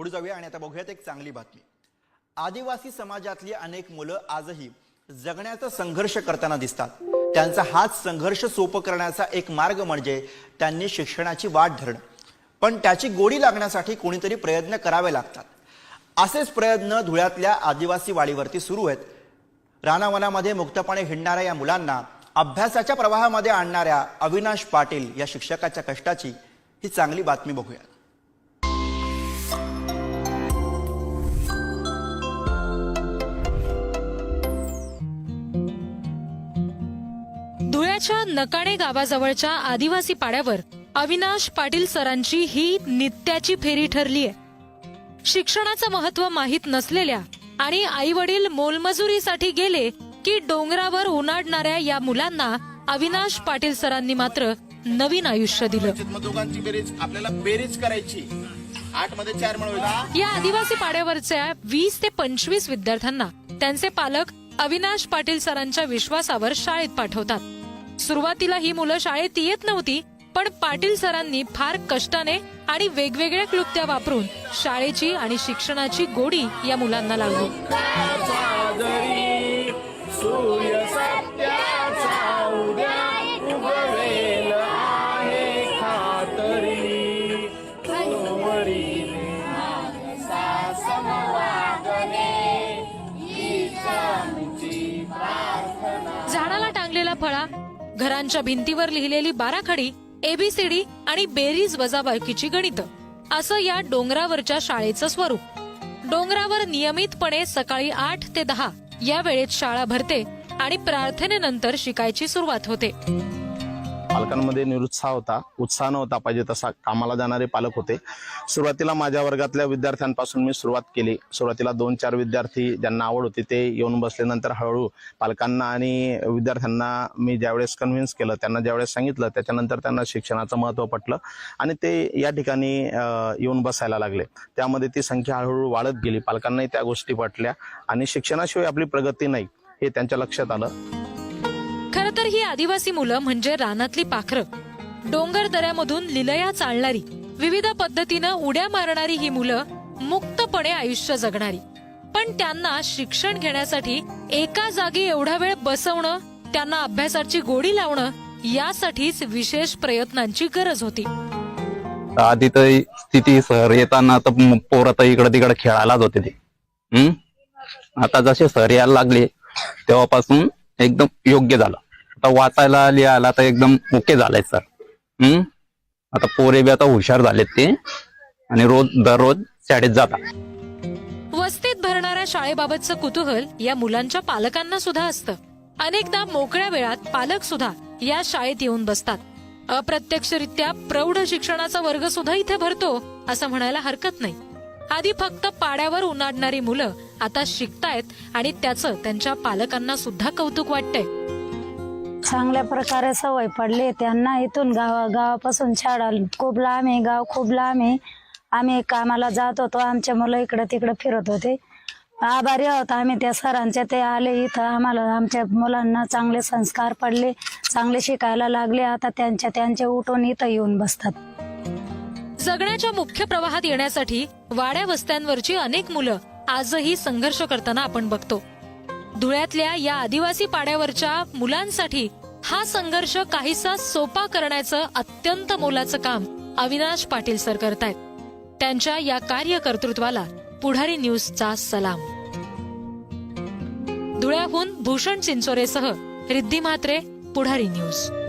पुढे जाऊया आणि आता बघूयात एक चांगली बातमी. आदिवासी समाजातली अनेक मुलं आजही जगण्याचा संघर्ष करताना दिसतात. त्यांचा हाच संघर्ष सोपं करण्याचा एक मार्ग म्हणजे त्यांनी शिक्षणाची वाट धरणं. पण त्याची गोडी लागण्यासाठी कोणीतरी प्रयत्न करावे लागतात. असेच प्रयत्न धुळ्यातल्या आदिवासी वाडीवरती सुरू आहेत. रानावनामध्ये मुक्तपणे हिंडणाऱ्या या मुलांना अभ्यासाच्या प्रवाहामध्ये आणणाऱ्या अविनाश पाटील या शिक्षकाच्या कष्टाची ही चांगली बातमी बघूया धुळ्याच्या नकाणे गावाजवळच्या आदिवासी पाड्यावर अविनाश पाटील सरांची ही नित्याची फेरी ठरली आहे शिक्षणाचं महत्त्व माहीत नसलेल्या आणि आई वडील मोलमजुरीसाठी गेले की डोंगरावर उन्हाडणाऱ्या या मुलांना अविनाश पाटील सरांनी मात्र नवीन आयुष्य दिलं. मग दोघांची बेरीज आपल्याला बेरीज करायची. आठमध्ये चार मिळवायला या आदिवासी पाड्यावरच्या वीस ते पंचवीस विद्यार्थ्यांना त्यांचे पालक अविनाश पाटील सरांच्या विश्वासावर शाळेत पाठवतात. सुरुवातीला ही मुलं शाळेत येत नव्हती पण पाटील सरांनी फार कष्टाने आणि वेगवेगळ्या क्लुप्त्या वापरून शाळेची आणि शिक्षणाची गोडी या मुलांना लागली घरांच्या भिंतीवर लिहिलेली बाराखडी एबीसीडी आणि बेरीज वजाबाकीची गणित. असं या डोंगरावरच्या शाळेचं स्वरूप. डोंगरावर नियमितपणे सकाळी आठ ते दहा या वेळेत शाळा भरते आणि प्रार्थनेनंतर शिकायची सुरुवात होते. पालकांमध्ये निरुत्साह होता उत्साह नव्हता पाहिजे तसा कामाला जाणारे पालक होते. सुरुवातीला माझ्या वर्गातल्या विद्यार्थ्यांपासून मी सुरुवात केली. सुरुवातीला दोन चार विद्यार्थी ज्यांना आवड होती ते येऊन बसल्यानंतर हळूहळू पालकांना आणि विद्यार्थ्यांना मी ज्यावेळेस कन्व्हिन्स केलं त्यांना ज्यावेळेस सांगितलं त्याच्यानंतर त्यांना शिक्षणाचं महत्त्व पटलं आणि ते या ठिकाणी येऊन बसायला लागले. त्यामध्ये ती संख्या हळूहळू वाढत गेली. पालकांनाही त्या गोष्टी पटल्या आणि शिक्षणाशिवाय आपली प्रगती नाही हे त्यांच्या लक्षात आलं. खर तर ही आदिवासी मुलं म्हणजे रानातली पाखरं. डोंगर दऱ्यामधून लिलया चालणारी विविध पद्धतीनं उड्या मारणारी ही मुलं मुक्तपणे आयुष्य जगणारी. पण त्यांना शिक्षण घेण्यासाठी एका जागी एवढा वेळ बसवणं त्यांना अभ्यासाची गोडी लावणं यासाठीच विशेष प्रयत्नांची गरज होती. आधी तर स्थिती सर येताना तर म- पोरं तर इकडं तिकडं खेळायलाच होते ते. हम्म? आता जसे सर यायला लागले तेव्हापासून एकदम योग्य झालं. आता वाचायला लिहायला तर एकदम ओके झालंय सर. हम्म? आता पोरे बी आता हुशार झालेत ते. आणि रोज दररोज शाळेत जातात. वस्तीत भरणाऱ्या शाळेबाबतचं कुतूहल या मुलांच्या पालकांना सुद्धा असतं. अनेकदा मोकळ्या वेळात पालक सुद्धा या शाळेत येऊन बसतात. अप्रत्यक्षरित्या प्रौढ शिक्षणाचा वर्ग सुद्धा इथे भरतो असं म्हणायला हरकत नाही. आधी फक्त पाड्यावर उन्हाडणारी मुलं आता शिकतायत आणि त्याचं त्यांच्या पालकांना सुद्धा कौतुक वाटतंय. चांगल्या प्रकारे सवय पडली त्यांना इथून गावा गावापासून शाळा खूप लांब आहे गाव खूप लांब आहे. आम्ही कामाला जात होतो. आमचे मुलं इकडं तिकडं फिरत होते. आभारी आहोत आम्ही त्या सरांचे. ते आले इथं. आम्हाला आमच्या मुलांना चांगले संस्कार पडले चांगले शिकायला लागले. आता त्यांच्या त्यांचे उठून इथं येऊन बसतात. जगण्याच्या मुख्य प्रवाहात येण्यासाठी वाड्या वस्त्यांवरची अनेक मुलं आजही संघर्ष करताना आपण बघतो. धुळ्यातल्या या आदिवासी पाड्यावरच्या मुलांसाठी हा संघर्ष काहीसा सोपा करण्याचं अत्यंत मोलाचं काम अविनाश पाटील सर करतायत. त्यांच्या या कार्यकर्तृत्वाला पुढारी न्यूजचा सलाम. धुळ्याहून भूषण चिंचोरेसह रिद्धी म्हात्रे पुढारी न्यूज.